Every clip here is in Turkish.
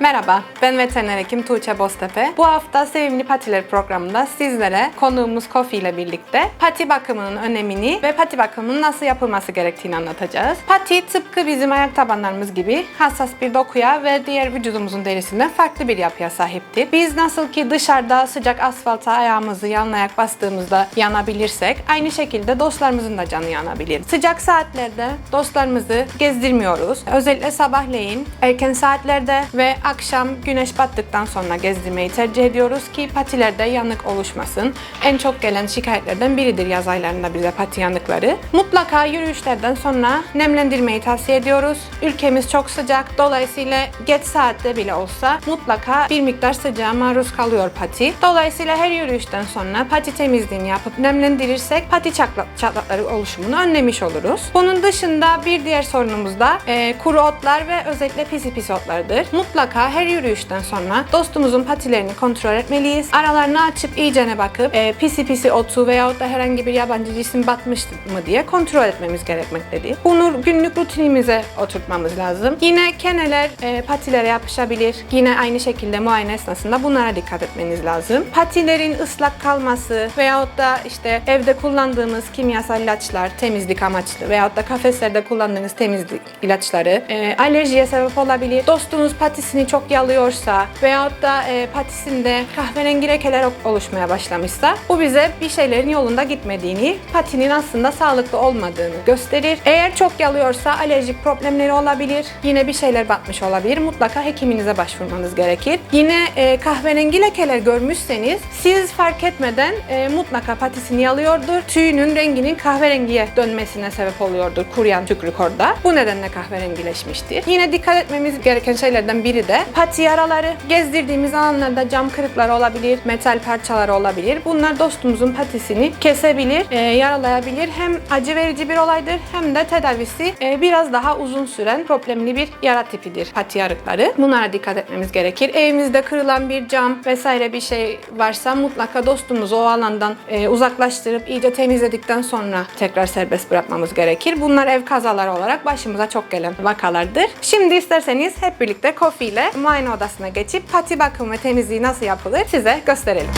Merhaba, ben veteriner hekim Tuğçe Boztepe. Bu hafta Sevimli Patiler programında sizlere konuğumuz Kofi ile birlikte pati bakımının önemini ve pati bakımının nasıl yapılması gerektiğini anlatacağız. Pati tıpkı bizim ayak tabanlarımız gibi hassas bir dokuya ve diğer vücudumuzun derisinden farklı bir yapıya sahiptir. Biz nasıl ki dışarıda sıcak asfalta ayağımızı yan ayak bastığımızda yanabilirsek aynı şekilde dostlarımızın da canı yanabilir. Sıcak saatlerde dostlarımızı gezdirmiyoruz. Özellikle sabahleyin, erken saatlerde ve akşam güneş battıktan sonra gezdirmeyi tercih ediyoruz ki patilerde yanık oluşmasın. En çok gelen şikayetlerden biridir yaz aylarında bize pati yanıkları. Mutlaka yürüyüşlerden sonra nemlendirmeyi tavsiye ediyoruz. Ülkemiz çok sıcak. Dolayısıyla geç saatte bile olsa mutlaka bir miktar sıcağa maruz kalıyor pati. Dolayısıyla her yürüyüşten sonra pati temizliğini yapıp nemlendirirsek pati çatlak, çatlakları oluşumunu önlemiş oluruz. Bunun dışında bir diğer sorunumuz da e, kuru otlar ve özellikle pisi pisi otlardır. Mutlaka her yürüyüşten sonra dostumuzun patilerini kontrol etmeliyiz. Aralarını açıp iyicene bakıp e, pisi pisi otu veyahut da herhangi bir yabancı cisim batmış mı diye kontrol etmemiz gerekmektedir. Bunu günlük rutinimize oturtmamız lazım. Yine keneler e, patilere yapışabilir. Yine aynı şekilde muayene esnasında bunlara dikkat etmeniz lazım. Patilerin ıslak kalması veyahut da işte evde kullandığımız kimyasal ilaçlar temizlik amaçlı veyahut da kafeslerde kullandığınız temizlik ilaçları e, alerjiye sebep olabilir. Dostunuz patisini çok yalıyorsa veyahut da e, patisinde kahverengi lekeler oluşmaya başlamışsa bu bize bir şeylerin yolunda gitmediğini, patinin aslında sağlıklı olmadığını gösterir. Eğer çok yalıyorsa alerjik problemleri olabilir. Yine bir şeyler batmış olabilir. Mutlaka hekiminize başvurmanız gerekir. Yine e, kahverengi lekeler görmüşseniz siz fark etmeden e, mutlaka patisini yalıyordur. Tüyünün renginin kahverengiye dönmesine sebep oluyordur kuruyan tükürük orada. Bu nedenle kahverengileşmiştir. Yine dikkat etmemiz gereken şeylerden biri de pati yaraları. Gezdirdiğimiz alanlarda cam kırıkları olabilir, metal parçaları olabilir. Bunlar dostumuzun patisini kesebilir, e, yaralayabilir. Hem acı verici bir olaydır hem de tedavisi e, biraz daha uzun süren problemli bir yara tipidir pati yarıkları. Bunlara dikkat etmemiz gerekir. Evimizde kırılan bir cam vesaire bir şey varsa mutlaka dostumuzu o alandan e, uzaklaştırıp iyice temizledikten sonra tekrar serbest bırakmamız gerekir. Bunlar ev kazaları olarak başımıza çok gelen vakalardır. Şimdi isterseniz hep birlikte Kofi ile muayene odasına geçip pati bakımı temizliği nasıl yapılır size gösterelim.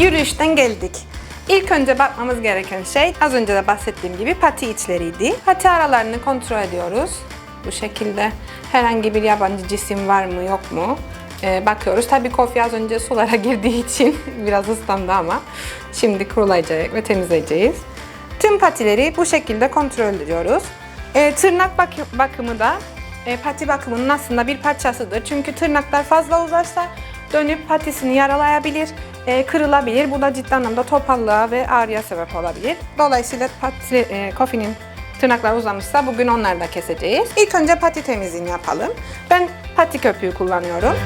Yürüyüşten geldik. İlk önce bakmamız gereken şey az önce de bahsettiğim gibi pati içleriydi. Pati aralarını kontrol ediyoruz. Bu şekilde herhangi bir yabancı cisim var mı yok mu Ee, bakıyoruz. Tabii kofi az önce sulara girdiği için biraz ıslandı ama şimdi kurulayacak ve temizleyeceğiz. Tüm patileri bu şekilde kontrol ediyoruz. Ee, tırnak bak- bakımı da e, pati bakımının aslında bir parçasıdır. Çünkü tırnaklar fazla uzarsa dönüp patisini yaralayabilir, e, kırılabilir. Bu da ciddi anlamda topallığa ve ağrıya sebep olabilir. Dolayısıyla pati, e, kofinin tırnaklar uzamışsa bugün onları da keseceğiz. İlk önce pati temizliğini yapalım. Ben pati köpüğü kullanıyorum.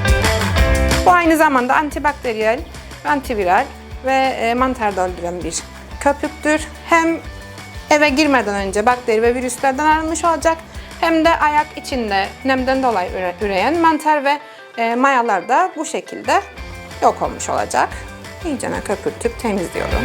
Bu aynı zamanda antibakteriyel, antiviral ve e, mantarda öldüren bir köpüktür. Hem eve girmeden önce bakteri ve virüslerden arınmış olacak hem de ayak içinde nemden dolayı üre- üreyen mantar ve e, mayalar da bu şekilde yok olmuş olacak. İyicene köpürtüp temizliyorum.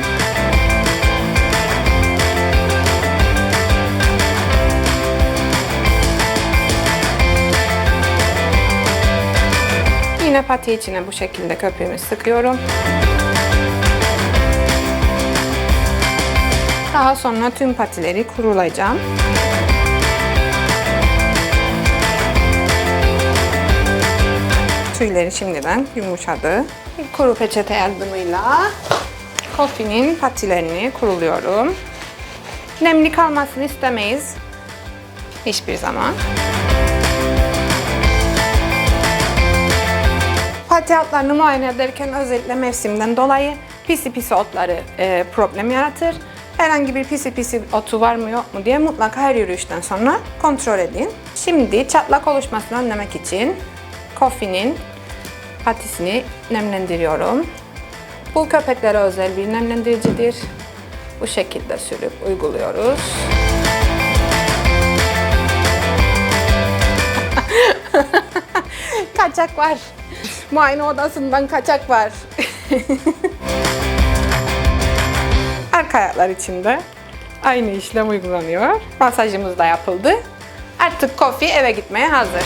Yine pati içine bu şekilde köpüğümü sıkıyorum. Daha sonra tüm patileri kurulayacağım. Tüyleri şimdiden yumuşadı. Kuru peçete yardımıyla kofinin patilerini kuruluyorum. Nemli kalmasını istemeyiz. Hiçbir zaman. Pati altlarını muayene ederken özellikle mevsimden dolayı pisi pisi otları e, problem yaratır. Herhangi bir pisi pisi otu var mı yok mu diye mutlaka her yürüyüşten sonra kontrol edin. Şimdi çatlak oluşmasını önlemek için kofinin patisini nemlendiriyorum. Bu köpeklere özel bir nemlendiricidir. Bu şekilde sürüp uyguluyoruz. kaçak var. Muayene odasından kaçak var. Arka ayaklar için de aynı işlem uygulanıyor. Masajımız da yapıldı. Artık Kofi eve gitmeye hazır.